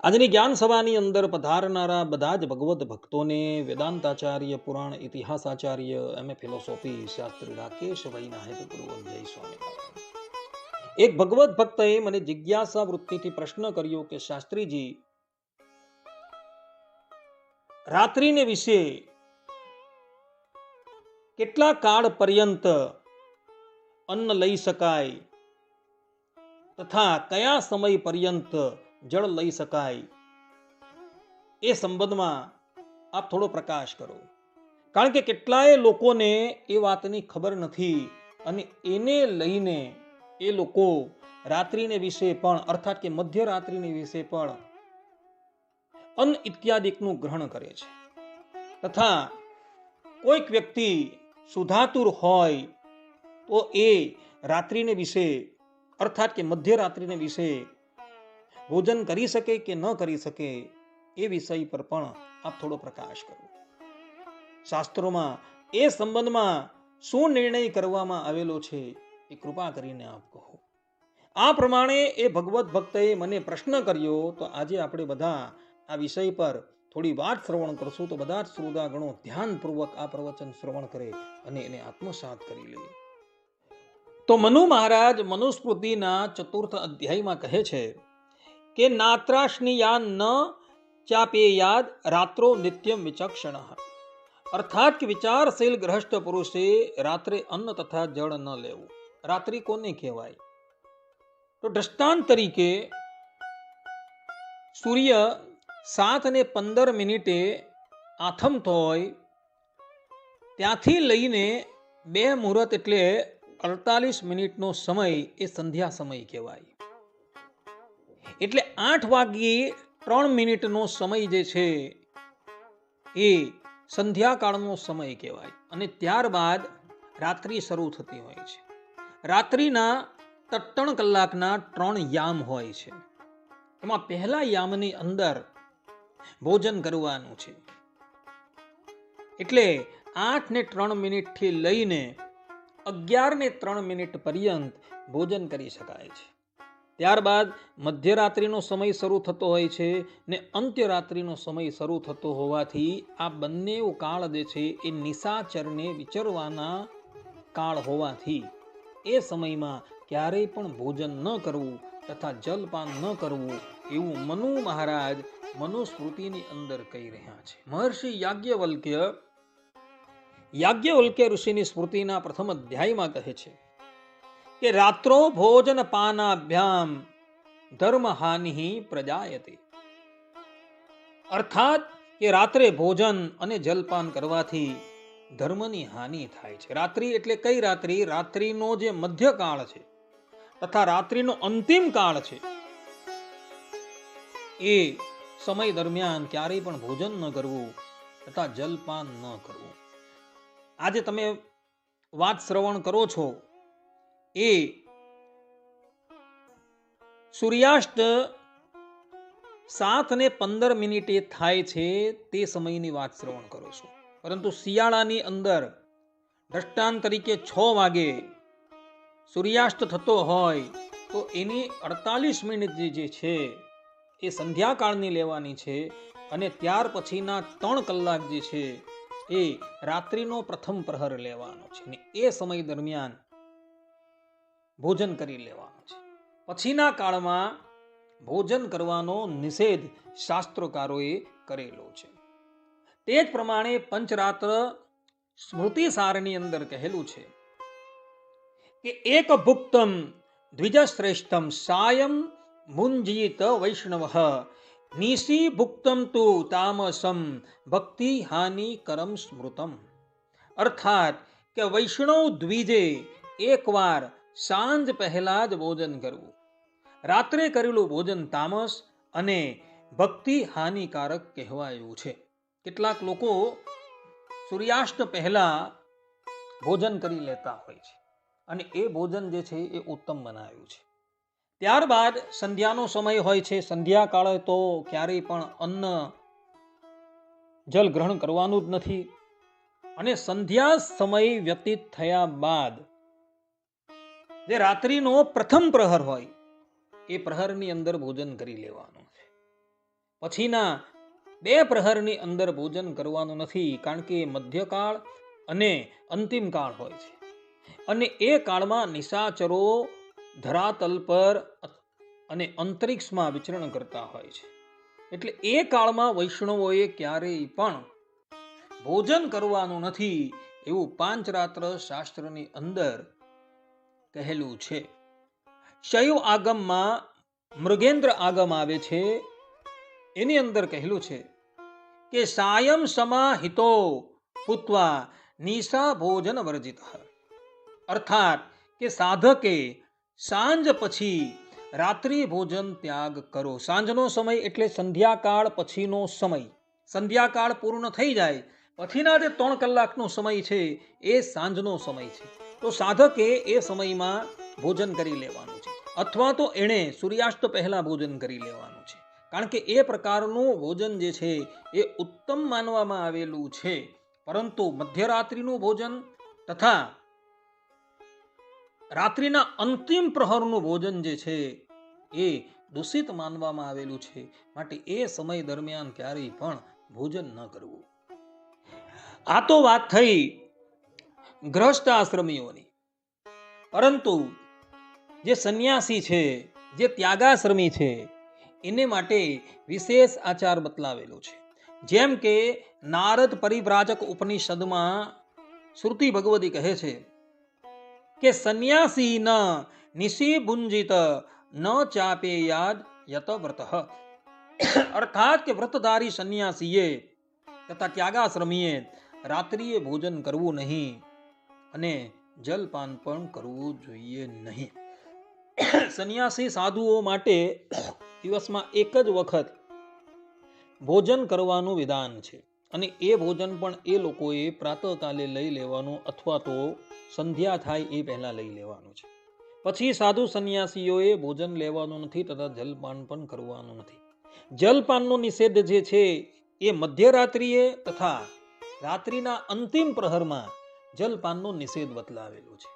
આજની જ્ઞાન સભાની અંદર પધારનારા બધા જ ભગવત ભક્તોને વેદાંતાચાર્ય, પુરાણ ઇતિહાસાચાર્ય, એમ એ ફિલોસોફી શાસ્ત્રી રાકેશભાઈ નાયક ગુરુ જય સ્વામી એક ભગવત ભક્તએ મને જિજ્ઞાસા વૃત્તિથી પ્રશ્ન કર્યો કે, શાસ્ત્રીજી, રાત્રિને વિશે કેટલા કાળ પર્યંત અન્ન લઈ શકાય? તથા કયા સમય પર્યંત જળ લઈ શકાય. એ સંબંધમાં આપ થોડો પ્રકાશ કરો. કારણ કે કેટલાય લોકોને એ વાતની ખબર નથી અને એને લઈને એ લોકો રાત્રિને વિશે પણ, અર્થાત કે મધ્યરાત્રિને વિશે પણ અન્ન ઇત્યાદિકનું ગ્રહણ કરે છે. તથા કોઈક વ્યક્તિ સુધાતુર હોય તો એ રાત્રિને વિશે, અર્થાત કે મધ્યરાત્રિને વિશે ભોજન કરી શકે કે ન કરી શકે એ વિષય પર પણ આપ થોડો પ્રકાશ કરો. શાસ્ત્રોમાં એ સંબંધમાં શું નિર્ણય કરવામાં આવેલો છે એ કૃપા કરીને આપ કહો. આ પ્રમાણે એ ભગવત ભક્તએ મને પ્રશ્ન કર્યો, તો આજે આપણે બધા આ વિષય પર થોડી વાત શ્રવણ કરશું. તો બધા જ શ્રોતાગણો ધ્યાનપૂર્વક આ પ્રવચન શ્રવણ કરે અને એને આત્મસાત કરી લે. તો મનુ મહારાજ મનુસ્મૃતિના ચતુર્થ અધ્યાયમાં કહે છે કે નાત્રાશ્નિયાન ન ચાપેયાદ રાત્રો નિત્યમ વિચક્ષણ. અર્થાત કે વિચારશીલ ગ્રહસ્થ પુરુષે રાત્રે અન્ન તથા જળ ન લેવું. રાત્રિ કોને કહેવાય? તો દ્રષ્ટાંત તરીકે સૂર્ય સાત અને પંદર મિનિટે આથમતો હોય ત્યાંથી લઈને બે મુહૂર્ત એટલે અડતાલીસ મિનિટનો સમય એ સંધ્યા સમય કહેવાય. એટલે આઠ વાગ્યે ત્રણ મિનિટનો સમય જે છે એ સંધ્યાકાળનો સમય કહેવાય. અને ત્યારબાદ રાત્રિ શરૂ થતી હોય છે. રાત્રિના ત્રણ કલાકના ત્રણ યામ હોય છે. એમાં પહેલા યામની અંદર ભોજન કરવાનું છે. એટલે આઠ ને ત્રણ મિનિટથી લઈને અગિયાર ને ત્રણ મિનિટ પર્યંત ભોજન કરી શકાય છે. ત્યારબાદ મધ્યરાત્રિનો સમય શરૂ થતો હોય છે ને અંત્યરાત્રિનો સમય શરૂ થતો હોવાથી આ બંને કાળ જે છે એ નિશાચરને વિચરવાના કાળ હોવાથી એ સમયમાં ક્યારેય પણ ભોજન ન કરવું તથા જલપાન ન કરવું એવું મનુ મહારાજ મનુસ્મૃતિની અંદર કહી રહ્યા છે. મહર્ષિ યાજ્ઞવલ્ક્ય યાજ્ઞવલ્ક્ય ઋષિની સ્મૃતિના પ્રથમ અધ્યાયમાં કહે છે કે રાત્રો ભોજન પાનાભ્યામ ધર્મ હાનિ પ્રજાયતે. અર્થાત કે રાત્રે ભોજન અને જલપાન કરવાથી ધર્મની હાનિ થાય છે. રાત્રિ એટલે કઈ રાત્રિ? રાત્રિનો જે મધ્યકાળ છે તથા રાત્રિનો અંતિમ કાળ છે એ સમય દરમિયાન ક્યારેય પણ ભોજન ન કરવું તથા જલપાન ન કરવું. આજે તમે વાત શ્રવણ કરો છો એ સૂર્યાસ્ત સાત ને પંદર મિનિટે થાય છે તે સમયની વાત શ્રવણ કરો છો. પરંતુ શિયાળાની અંદર દ્રષ્ટાંત તરીકે છ વાગે સૂર્યાસ્ત થતો હોય તો એની અડતાલીસ મિનિટ જે છે એ સંધ્યાકાળની લેવાની છે અને ત્યાર પછીના ત્રણ કલાક જે છે એ રાત્રિનો પ્રથમ પ્રહર લેવાનો છે. અને એ સમય દરમિયાન ભોજન કરી લેવાનું છે. પછીના કાળમાં ભોજન કરવાનો નિષેધ શાસ્ત્રકારોએ કરેલો છે. તે જ પ્રમાણે પંચરાત્ર સ્મૃતિ સારની અંદર કહેલું છે કે એક ભુક્તમ દ્વિજશ્રેષ્ઠમ સાયમ મુંજીત વૈષ્ણવ, નિશી ભુક્તમ તુ તામસમ ભક્તિ હાનિ કરમ સ્મૃતમ. અર્થાત કે વૈષ્ણવ દ્વિજે એકવાર સાંજ પહેલા જ ભોજન કરવું. રાત્રે કરેલું ભોજન તામસ અને ભક્તિ હાનિકારક કહેવાયું છે. કેટલાક લોકો સૂર્યાસ્ત પહેલા ભોજન કરી લેતા હોય છે અને એ ભોજન જે છે એ ઉત્તમ બનાવ્યું છે. ત્યારબાદ સંધ્યાનો સમય હોય છે. સંધ્યા કાળે તો ક્યારેય પણ અન્ન જલ ગ્રહણ કરવાનું જ નથી. અને સંધ્યા સમય વ્યતીત થયા બાદ જે રાત્રિનો પ્રથમ પ્રહર હોય, એ પ્રહરની અંદર ભોજન કરી લેવાનું છે. પછીના બે પ્રહરની અંદર ભોજન કરવાનું નથી, કારણ કે મધ્યકાળ અને અંતિમ કાળ હોય છે. અને એ કાળમાં નિશાચરો ધરાતલ પર અને અંતરિક્ષમાં વિચરણ કરતા હોય છે. એટલે એ કાળમાં વૈષ્ણવોએ ક્યારેય પણ ભોજન કરવાનું નથી, એવું પાંચ રાત્ર શાસ્ત્રની અંદર કહેલું છે. શૈવ આગમમાં મૃગેન્દ્ર આગમ આવે છે. એની અંદર કહેલું છે કે સાયમ સમાહિતો ભૂત્વા નિશા ભોજન વર્જિત. અર્થાત કે સાધકે સાંજ પછી રાત્રિ ભોજન ત્યાગ કરો. સાંજનો સમય એટલે સંધ્યાકાળ પછીનો સમય. સંધ્યાકાળ પૂર્ણ થઈ જાય. પછીના જે ત્રણ કલાકનો સમય છે એ સાંજનો સમય છે. તો સાધકે એ સમયમાં ભોજન કરી લેવાનું છે. અથવા તો એણે સૂર્યાસ્ત પહેલા ભોજન કરી લેવાનું છે. કારણ કે એ પ્રકારનું ભોજન જે છે એ ઉત્તમ માનવામાં આવેલું છે. પરંતુ મધ્યરાત્રિનું ભોજન તથા રાત્રિના અંતિમ પ્રહરનું ભોજન જે છે એ દૂષિત માનવામાં આવેલું છે. માટે એ સમય દરમિયાન ક્યારેય પણ ભોજન ન કરવું. આ તો વાત થઈ ગ્રસ્ત આશ્રમીઓની. પરંતુ જે સંન્યાસી છે, જે ત્યાગાશ્રમી છે, એને માટે વિશેષ આચાર બતલાવેલો છે. જેમ કે નારદ પરિવ્રાજક ઉપનિષદમાં શ્રુતિ ભગવતી કહે છે કે સંન્યાસી ન નિશી ભુંજિત ન ચાપે યાદ યત વ્રત અર્થાત કે વ્રતધારી સંન્યાસીએ તથા ત્યાગાશ્રમીએ રાત્રિએ ભોજન કરવું નહીં. અને જલપાન પણ કરવું જોઈએ નહીં. સંન્યાસી સાધુઓ માટે દિવસમાં એક જ વખત ભોજન કરવાનું વિધાન છે. અને એ ભોજન પણ એ લોકોએ પ્રાતઃકાલે લઈ લેવાનું અથવા તો સંધ્યા થાય એ પહેલાં લઈ લેવાનું છે. પછી સાધુ સંન્યાસીઓએ ભોજન લેવાનું નથી તથા જલપાન પણ કરવાનું નથી. જલપાનનો નિષેધ જે છે એ મધ્યરાત્રિએ તથા રાત્રિના અંતિમ પ્રહરમાં જલપાનનો નિષેધ બતલાવેલો છે.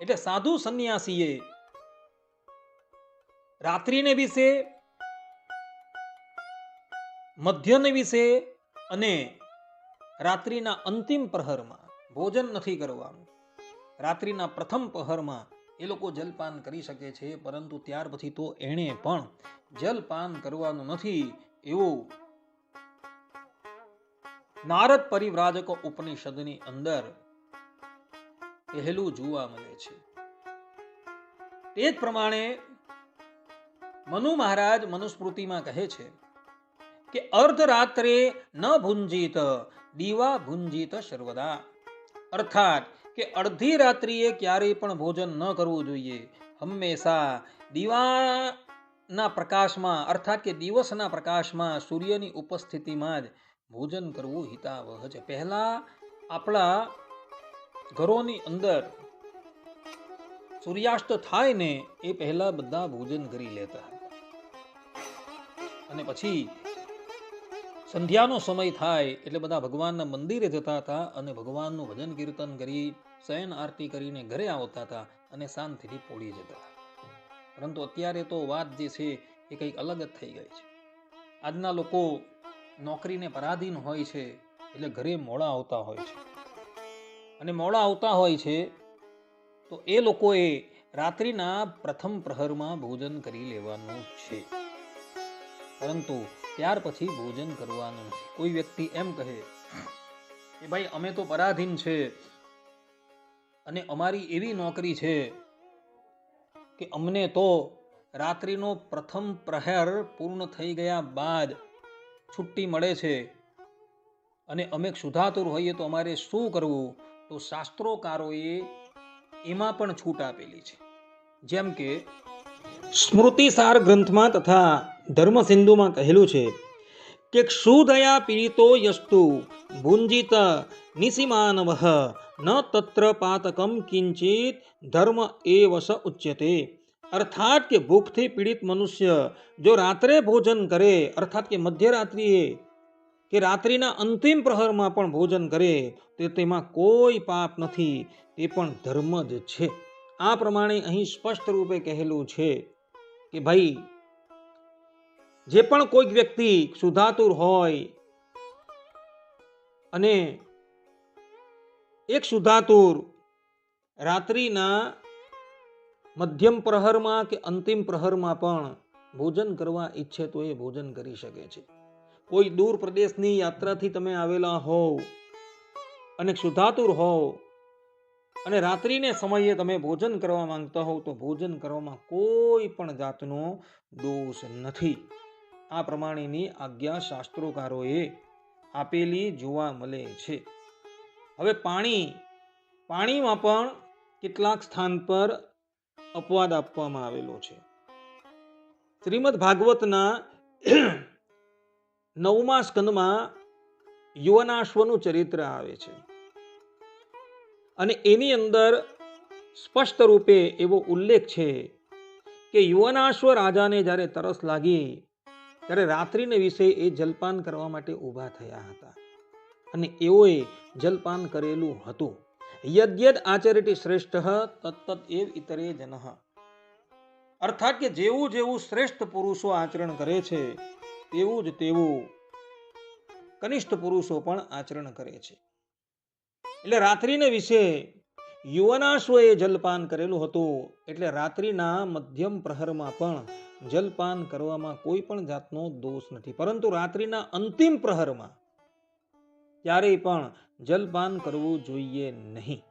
એટલે સાધુ સંન્યાસીએ રાત્રિને વિશે, મધ્યને વિશે અને રાત્રિના અંતિમ પ્રહરમાં ભોજન નથી કરવાનું. રાત્રિના પ્રથમ પ્રહરમાં એ લોકો જલપાન કરી શકે છે, પરંતુ ત્યાર પછી તો એણે પણ જલપાન કરવાનું નથી એવું નારદ પરિવ્રાજક ઉપનિષદની અંદર કહેલું જોવા મળે છે. તે જ પ્રમાણે મનુ મહારાજ મનુસ્મૃતિમાં કહે છે કે અર્ધરાત્રે ન ભુંજીત, દીવા ભુંજીત સર્વદા. અર્થાત કે અડધી રાત્રિએ ક્યારેય પણ ભોજન ન કરવું જોઈએ. હંમેશા દીવાના પ્રકાશમાં, અર્થાત કે દિવસના પ્રકાશમાં સૂર્યની ઉપસ્થિતિમાં જ ભોજન કરવું હિતાવહ છે. પહેલા આપણા ઘરોની અંદર સૂર્યાસ્ત થાય ને એ પહેલા બધા ભોજન કરી લેતા અને પછી સંધ્યાનો સમય થાય એટલે બધા ભગવાનના મંદિરે જતા હતા અને ભગવાનનું ભજન કીર્તન કરી, શયન આરતી કરીને ઘરે આવતા હતા અને શાંતિથી પોળી જતા પરંતુ અત્યારે તો વાત જે છે એ કંઈક અલગ જ થઈ ગઈ છે. આજના લોકો નોકરીને પરાધીન હોય છે એટલે ઘરે મોડા આવતા હોય છે. અને મોડા આવતા હોય છે, તો એ લોકોએ રાત્રિના પ્રથમ પ્રહરમાં ભોજન કરી લેવાનું છે. પરંતુ ત્યાર પછી ભોજન કરવાનું નથી કોઈ વ્યક્તિ એમ કહે કે, ભાઈ, અમે તો પરાધીન છે અને અમારી એવી નોકરી છે કે અમને તો રાત્રિનો પ્રથમ પ્રહર પૂર્ણ થઈ ગયા બાદ છુટ્ટી મળે છે અને અમે ક્ષુધાતુર હોઈએ તો અમારે શું કરવું? તો શાસ્ત્રોકારોએ એમાં પણ છૂટ આપેલી છે. જેમ કે, સ્મૃતિસાર ગ્રંથમાં તથા ધર્મસિંધુમાં કહેલું છે કે, ક્ષુધયા પીડિતો યસ્તુ ભુંજિત નિસિમાનવ, ન તત્ર પાતકમ કિંચિત ધર્મ એ વશ ઉચ્યતે. અર્થાત કે ભૂખથી પીડિત મનુષ્ય જો રાત્રે ભોજન કરે, અર્થાત કે મધ્યરાત્રિએ કે રાત્રિના અંતિમ પ્રહરમાં પણ ભોજન કરે, તે તેમાં કોઈ પાપ નથી, તે પણ ધર્મ જ છે. આ પ્રમાણે અહીં સ્પષ્ટ રૂપે કહેલું છે કે ભાઈ, જે પણ કોઈક વ્યક્તિ સુધાતુર હોય અને એક સુધાતુર રાત્રિના મધ્યમ પ્રહરમાં કે અંતિમ પ્રહરમાં પણ ભોજન કરવા ઈચ્છે તો એ ભોજન કરી શકે છે. કોઈ દૂર પ્રદેશની યાત્રાથી તમે આવેલા હોવ અને સુધાતુર હોવ અને રાત્રિને સમયે તમે ભોજન કરવા માંગતા હોવ તો ભોજન કરવામાં કોઈ પણ જાતનો દોષ નથી. આ પ્રમાણેની આજ્ઞા શાસ્ત્રોકારોએ આપેલી જોવા મળે છે. હવે પાણી, પાણીમાં પણ કેટલાક સ્થાન પર અપવાદ આપવામાં આવેલો છે. શ્રીમદ ભાગવતના નવમા સ્કંદમાં યુવનાશ્વનું ચરિત્ર આવે છે. અને એની અંદર સ્પષ્ટ રૂપે એવો ઉલ્લેખ છે કે યુવનાશ્વ રાજાને જ્યારે તરસ લાગી, ત્યારે રાત્રિને વિશે એ જલપાન કરવા માટે ઊભા થયા હતા. અને એઓએ જલપાન કરેલું હતું. યદ્યદ આચરિટી શ્રેષ્ઠ તત્તત એવ ઇતરે જન. અર્થાત કે જેવું જેવું શ્રેષ્ઠ પુરુષો આચરણ કરે છે તેવું જ તેવું કનિષ્ઠ પુરુષો પણ આચરણ કરે છે. એટલે રાત્રિને વિશે યુવનાશ્વએ જલપાન કરેલું હતું. એટલે રાત્રિના મધ્યમ પ્રહરમાં પણ જલપાન કરવામાં કોઈ પણ જાતનો દોષ નથી. પરંતુ રાત્રિના અંતિમ પ્રહરમાં ક્યારેય પણ જલપાન કરવું જોઈએ નહીં.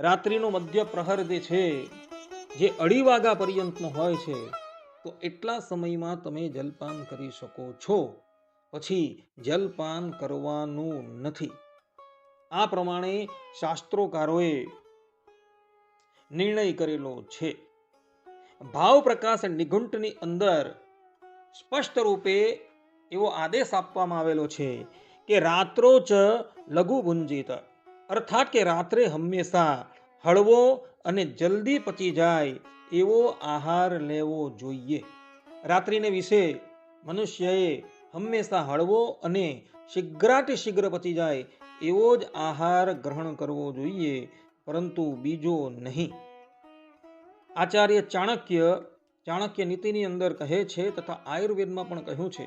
રાત્રિનો મધ્ય પ્રહર જે છે, જે અઢી વાગ્યા પર્યંતનો હોય છે તો એટલા સમયમાં તમે જલપાન કરી શકો છો. પછી જલપાન કરવાનું નથી. આ પ્રમાણે શાસ્ત્રોકારોએ નિર્ણય કરેલો છે. ભાવ પ્રકાશ નિઘુંટની અંદર સ્પષ્ટ રૂપે એવો આદેશ આપવામાં આવેલો છે કે રાત્રો ચ લઘુ ભુંજિત અર્થાત કે રાત્રે હંમેશા હળવો અને જલ્દી પચી જાય એવો આહાર લેવો જોઈએ. રાત્રિને વિશે મનુષ્યએ હંમેશા હળવો અને શીઘ્રાટી શીઘ્ર પચી જાય એવો જ આહાર ગ્રહણ કરવો જોઈએ, પરંતુ બીજો નહીં. આચાર્ય ચાણક્ય ચાણક્ય નીતિની અંદર કહે છે તથા આયુર્વેદમાં પણ કહ્યું છે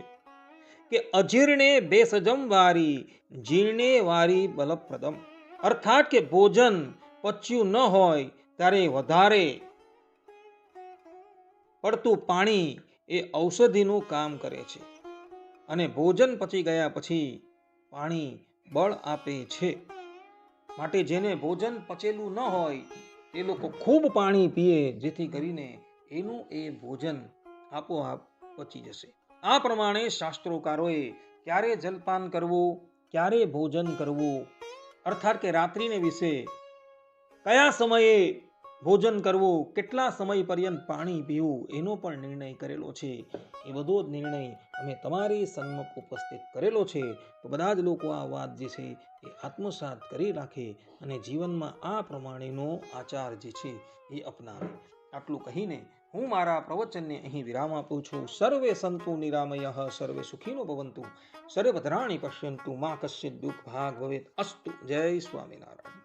કે અજીર્ણે બેસજમ વારી, જીર્ણે વારી બલપ્રદમ. અર્થાત કે ભોજન પચ્યું ન હોય, ત્યારે વધારે પડતું પાણી એ ઔષધિનું કામ કરે છે. અને ભોજન પચી ગયા પછી પાણી બળ આપે છે. માટે જેને ભોજન પચેલું ન હોય, તે લોકો ખૂબ પાણી પીએ, જેથી કરીને એનું એ ભોજન આપોઆપ પચી જશે. આ પ્રમાણે શાસ્ત્રોકારોએ ક્યારે જલપાન કરવું, ક્યારે ભોજન કરવું, અર્થાત કે રાત્રિને વિશે કયા સમયે ભોજન કરવું, કેટલા સમય પર્યંત પાણી પીવું, એનો પણ નિર્ણય કરેલો છે. એ બધો જ નિર્ણય અમે તમારી સન્મુખ ઉપસ્થિત કરેલો છે. તો બધા જ લોકો આ વાત જે છે એ આત્મસાત કરી રાખે અને જીવનમાં આ પ્રમાણેનો આચાર જે છે એ અપનાવે. આટલું કહીને હું મારા પ્રવચનને અહીં વિરામ આપું છું. સર્વે સંતુ નિરામય, સર્વે સુખીનો ભવંતુ. સર્વધરાણી પશ્યંતુ, મા કશ્ય દુઃખ ભાગ ભવેત અસ્તુ. જય સ્વામિનારાયણ.